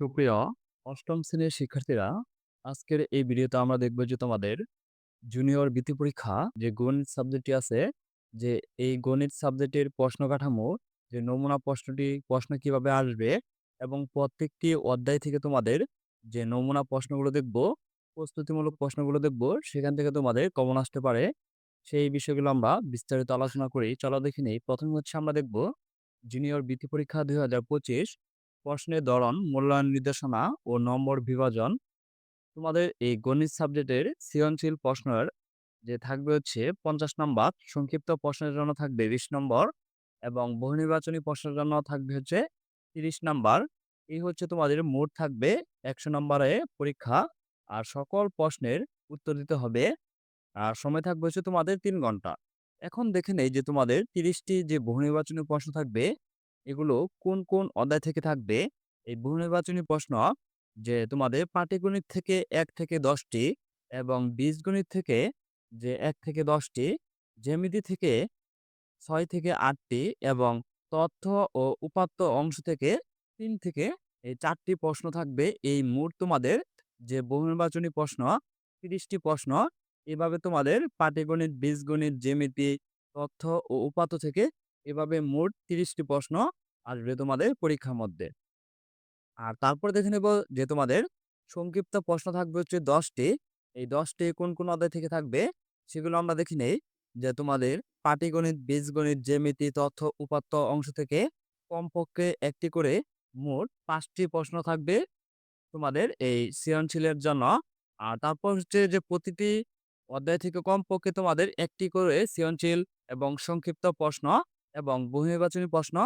সুপ্রিয় অষ্টম শ্রেণির শিক্ষার্থীরা, আজকের এই ভিডিওতে আমরা দেখব যে তোমাদের জুনিয়র বৃত্তি পরীক্ষা যে গণিত সাবজেক্টটি আছে, যে এই গণিত সাবজেক্টের প্রশ্ন কাঠামো, যে নমুনা প্রশ্নটি প্রশ্ন কীভাবে আসবে এবং প্রত্যেকটি অধ্যায় থেকে তোমাদের যে নমুনা প্রশ্নগুলো দেখব, প্রস্তুতিমূলক প্রশ্নগুলো দেখব, সেখান থেকে তোমাদের কমন আসতে পারে। সেই বিষয়গুলো আমরা বিস্তারিত আলোচনা করি। চলো দেখে নেই। প্রথমে হচ্ছে আমরা দেখব জুনিয়র বৃত্তি পরীক্ষা ২০২৫ প্রশ্নের ধরন, মূল্যায়ন নির্দেশনা ও নম্বর বিভাজন। তোমাদের এই গণিত সাবজেক্টের সৃজনশীল প্রশ্নের যে থাকবে হচ্ছে পঞ্চাশ নম্বর সংক্ষিপ্ত প্রশ্নের জন্য থাকবে ২০ নম্বর এবং বহুনির্বাচনী প্রশ্নের জন্য থাকবে হচ্ছে তিরিশ নম্বর এই হচ্ছে তোমাদের মোট থাকবে ১০০ নম্বরে পরীক্ষা। আর সকল প্রশ্নের উত্তর দিতে হবে। আর সময় থাকবে হচ্ছে তোমাদের তিন ঘণ্টা। এখন দেখে নেই যে তোমাদের ৩০ টি যে বহুনির্বাচনী প্রশ্ন থাকবে, এগুলো কোন, কোন অধ্যায় থেকে থাকবে। এই বহুনির্বাচনী প্রশ্ন যে তোমাদের পাটিগণিত থেকে এক থেকে দশটি এবং বীজগণিত থেকে যে এক থেকে ১০ টি, জ্যামিতি থেকে ছয় থেকে আটটি এবং তথ্য ও উপাত্ত অংশ থেকে তিন থেকে এই চারটি প্রশ্ন থাকবে। এই মোট তোমাদের যে বহুনির্বাচনী প্রশ্ন তিরিশটি প্রশ্ন এভাবে তোমাদের পাটিগণিত, বীজগণিত, জ্যামিতি, তথ্য ও উপাত্ত থেকে এভাবে মোট ৩০ টি প্রশ্ন আসবে তোমাদের পরীক্ষার মধ্যে। আর তারপরে দেখে নেব যে তোমাদের সংক্ষিপ্ত প্রশ্ন থাকবে হচ্ছে ১০ টি। এই দশটি কোন, কোন অধ্যায় থেকে থাকবে সেগুলো আমরা দেখে নেই। যে তোমাদের পাটিগণিত, বীজগণিত, জ্যামিতি, তথ্য, উপাত্ত অংশ থেকে কমপক্ষে একটি করে মোট পাঁচটি প্রশ্ন থাকবে তোমাদের এই সৃজনশীলের জন্য। আর তারপর হচ্ছে যে প্রতিটি অধ্যায় থেকে কমপক্ষে তোমাদের একটি করে সৃজনশীল এবং সংক্ষিপ্ত প্রশ্ন এবং বহুনির্বাচনী প্রশ্ন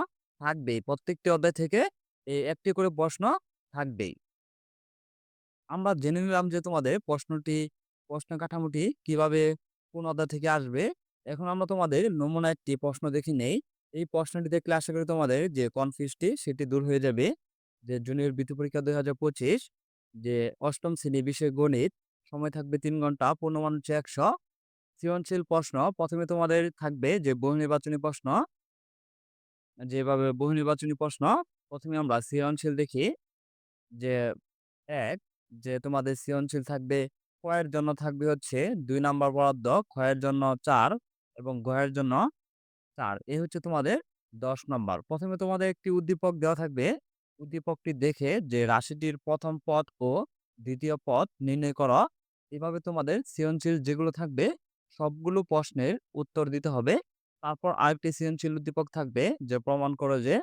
থাকবেই। প্রত্যেকটি অধ্যায় থেকে এই একটি করে প্রশ্ন থাকবেই। আমরা জেনে নিলাম যে তোমাদের প্রশ্নটি প্রশ্ন কাঠামোটি কীভাবে কোন অধ্যায় থেকে আসবে। এখন আমরা তোমাদের নমুনা একটি প্রশ্ন দেখি নেই। এই প্রশ্নটি দেখলে আশা করি তোমাদের যে কনফিউজটি সেটি দূর হয়ে যাবে। যে জুনিয়র বৃত্তি পরীক্ষা ২০২৫ যে অষ্টম শ্রেণি বিষয় গণিত, সময় থাকবে তিন ঘণ্টা, পূর্ণমান হচ্ছে ১০০। সৃজনশীল প্রশ্ন প্রথমে তোমাদের থাকবে যে বহু নির্বাচনী প্রশ্ন। যেভাবে বহু নির্বাচনী প্রশ্ন, প্রথমে আমরা সৃজনশীল দেখি। যে এক যে তোমাদের সৃজনশীল থাকবে ক এর জন্য থাকবে হচ্ছে দুই নাম্বার বরাদ্দ, ক্ষয়ের জন্য চার এবং গ এর জন্য চার এই হচ্ছে তোমাদের দশ নম্বর প্রথমে তোমাদের একটি উদ্দীপক দেওয়া থাকবে। উদ্দীপকটি দেখে যে রাশিটির প্রথম পদ ও দ্বিতীয় পদ নির্ণয় করো। এভাবে তোমাদের সৃজনশীল যেগুলো থাকবে সবগুলো প্রশ্নের উত্তর দিতে হবে। তারপর আরেকটি সৃজনশীল উদ্দীপক থাকবে যে প্রমাণ করো যে।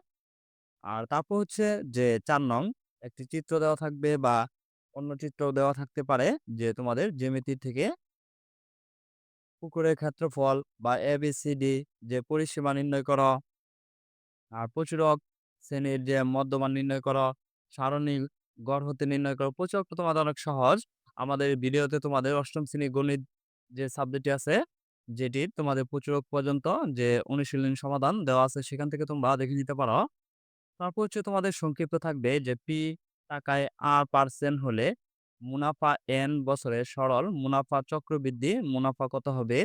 আর তারপর হচ্ছে যে চার নং একটি চিত্র দেওয়া থাকবে বা অন্য চিত্র দেওয়া থাকতে পারে যে তোমাদের জ্যামিতি থেকে পুকুরের ক্ষেত্রফল বা এবিসিডি যে পরিসীমা নির্ণয় করো। আর প্রচুরক শ্রেণির যে মধ্যমান নির্ণয় করো, সারণীর গড় হতে নির্ণয় করো। প্রচুরক তোমাদের অনেক সহজ। আমাদের ভিডিওতে তোমাদের অষ্টম শ্রেণির গণিত যে সাবজেক্টটি আছে, যেটির তোমাদের প্রচুরক পর্যন্ত যে অনুশীলন সমাধান দেওয়া আছে সেখান থেকে তোমরা দেখে নিতে পারো। তারপর হচ্ছে তোমাদের সংক্ষিপ্ত থাকবে যে পি টাকায় R% হলে মুনাফা এন বছরে সরল মুনাফা চক্রবৃদ্ধি মুনাফা কত হবে?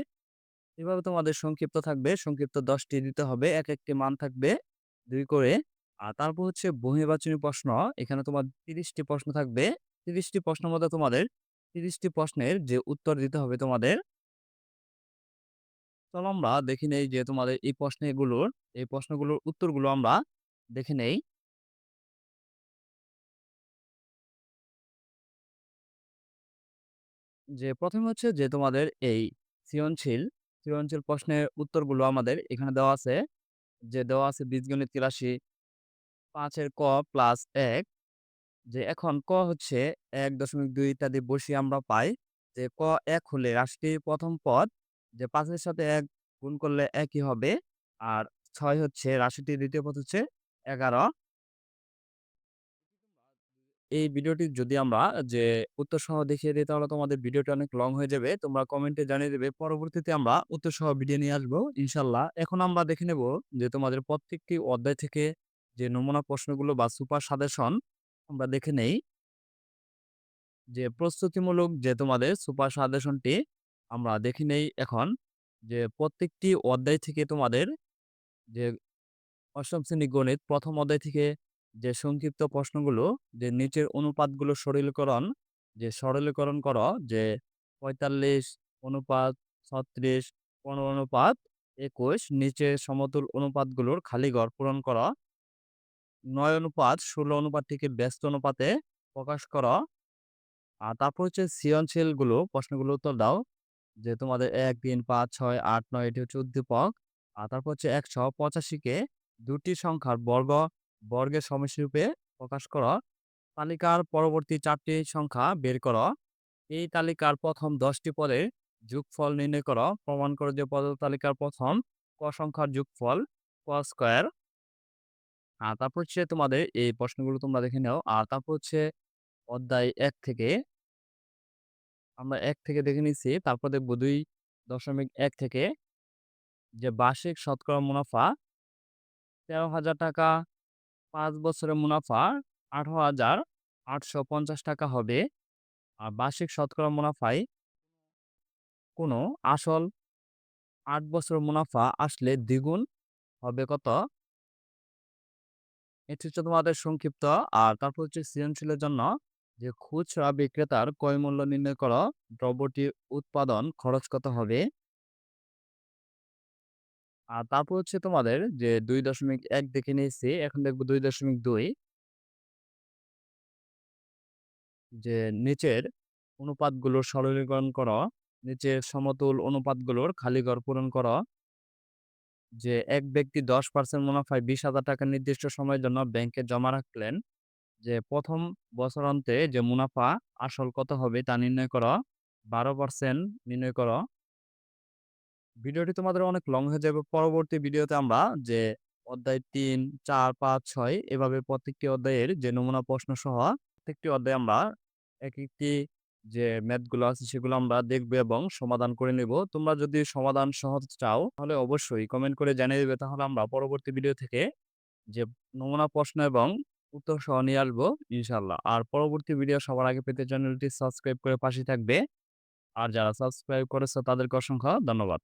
এভাবে তোমাদের সংক্ষিপ্ত থাকবে। সংক্ষিপ্ত দশটি দিতে হবে। এক একটি মান থাকবে দুই করে। আর তারপর হচ্ছে বহুনির্বাচনী প্রশ্ন। এখানে তোমার তিরিশটি প্রশ্ন থাকবে। ৩০ টি প্রশ্নের মধ্যে তোমাদের তিরিশটি প্রশ্নের যে উত্তর দিতে হবে তোমাদের। চলো আমরা দেখে নেই যে তোমাদের এই প্রশ্নগুলোর এই প্রশ্নগুলোর উত্তরগুলো আমরা দেখে নেই। যে প্রথমে হচ্ছে যে তোমাদের এই সৃজনশীল, সৃজনশীল প্রশ্নের উত্তরগুলো আমাদের এখানে দেওয়া আছে। যে দেওয়া আছে বীজগণিত ৮৩ ৫ এর ক প্লাস এক যে এখন ক হচ্ছে ১.২ ইত্যাদি বসিয়ে আমরা পাই যে ক এক হলে রাশিটির প্রথম পদ যে পাঁচের সাথে এক গুণ করলে একই হবে। আর ছয় হচ্ছে রাশিটির দ্বিতীয় পথ হচ্ছে ১১ এই ভিডিওটি যদি আমরা, যে, উত্তরসহ দেখিয়ে দিই, তাহলে তোমাদের ভিডিওটা অনেক লং হয়ে যাবে। তোমরা কমেন্টে জানিয়ে দেবে। পরবর্তীতে আমরা উত্তরসহ ভিডিও নিয়ে আসব, ইনশাল্লাহ এখন আমরা দেখে নেব যে, তোমাদের প্রত্যেকটি অধ্যায় থেকে যে, নমুনা প্রশ্নগুলো বা সুপার সাজেশন আমরা দেখে নেই। যে, প্রস্তুতিমূলক যে, তোমাদের সুপার সাজেশনটি আমরা দেখে নেই এখন। যে প্রত্যেকটি অধ্যায় থেকে তোমাদের যে অষ্টম শ্রেণি গণিত প্রথম অধ্যায় থেকে যে সংক্ষিপ্ত প্রশ্নগুলো, যে নিচের অনুপাতগুলো সরলীকরণ, যে সরলীকরণ করো, যে পঁয়তাল্লিশ অনুপাত, ছত্রিশ পনেরো অনুপাত, একুশ নিচে সমতুল অনুপাতগুলোর খালি ঘর পূরণ করো নয় অনুপাত ষোলো অনুপাতটিকে ব্যস্ত অনুপাতে প্রকাশ করো আর তারপর হচ্ছে সৃজনশীলগুলো প্রশ্নগুলো উত্তর দাও যে তোমাদের এক তিন পাঁচ, ছয়, আট, নয়, এটি হচ্ছে উদ্দীপক। আর তারপর হচ্ছে একশো পঁচাশিকে দুটি সংখ্যার বর্গ, বর্গের সমষ্টিরূপে প্রকাশ করো। তালিকার পরবর্তী চারটি সংখ্যা বের করো। এই তালিকার প্রথম দশটি পদে যোগফল নির্ণয় করো। প্রমাণ করো যে পদ তালিকার প্রথম ক সংখ্যার যোগফল ক স্কোয়ার। আর তারপর হচ্ছে তোমাদের এই প্রশ্নগুলো তোমরা দেখে নাও। আর তারপর হচ্ছে অধ্যায় এক থেকে আমরা এক থেকে দেখে নিচ্ছি তারপর দেখব দুই দশমিক এক থেকে যে বার্ষিক শতকরা মুনাফা তেরো হাজার টাকা, পাঁচ বছরের মুনাফা আঠারো হাজার আটশো পঞ্চাশ টাকা হবে। আর বার্ষিক শতকরা মুনাফায় কোনো আসল আট বছর মুনাফা আসলে দ্বিগুণ হবে কত? এটি হচ্ছে তোমাদের সংক্ষিপ্ত আর তারপর হচ্ছে সৃজনশীলের জন্য যে খুচরা বিক্রেতার ক্রয় মূল্য নির্ণয় করো, দ্রব্যটি উৎপাদন খরচ কত হবে? আর তারপর হচ্ছে তোমাদের যে দুই দশমিক এক দেখে নিয়েছি, এখন দেখব দুই দশমিক দুই। যে নিচের অনুপাতগুলোর সরলীকরণ করো, নিচের সমতুল অনুপাতগুলোর খালি ঘর পূরণ করো। যে এক ব্যক্তি দশ পার্সেন্ট মুনাফায় বিশ হাজার টাকা নির্দিষ্ট সময়ের জন্য ব্যাংকে জমা রাখলেন যে, প্রথম বছরান্তে যে, মুনাফা আসল কত হবে তা নির্ণয় করো। বারো পার্সেন্ট নির্ণয় করো। ভিডিওটি তোমাদের অনেক লং হয়ে যাবে। পরবর্তী ভিডিওতে আমরা যে, অধ্যায় তিন, চার, পাঁচ, ছয় এভাবে প্রত্যেকটি অধ্যায়ের যে, নমুনা প্রশ্ন সহ প্রত্যেকটি অধ্যায়ে আমরা এক একটি যে, ম্যাথগুলো আছে সেগুলো আমরা দেখব এবং সমাধান করে নেব। তোমরা যদি সমাধান সহজ চাও তাহলে অবশ্যই কমেন্ট করে জানিয়ে দেবে। তাহলে আমরা পরবর্তী ভিডিও থেকে যে, নমুনা প্রশ্ন এবং উত্তর সহ নিয়ে আসব, ইনশাল্লাহ। আর পরবর্তী ভিডিও সবার আগে পেতে চ্যানেলটি সাবস্ক্রাইব করে পাশে থাকবে। আর যারা সাবস্ক্রাইব করেছে তাদেরকে অসংখ্য ধন্যবাদ।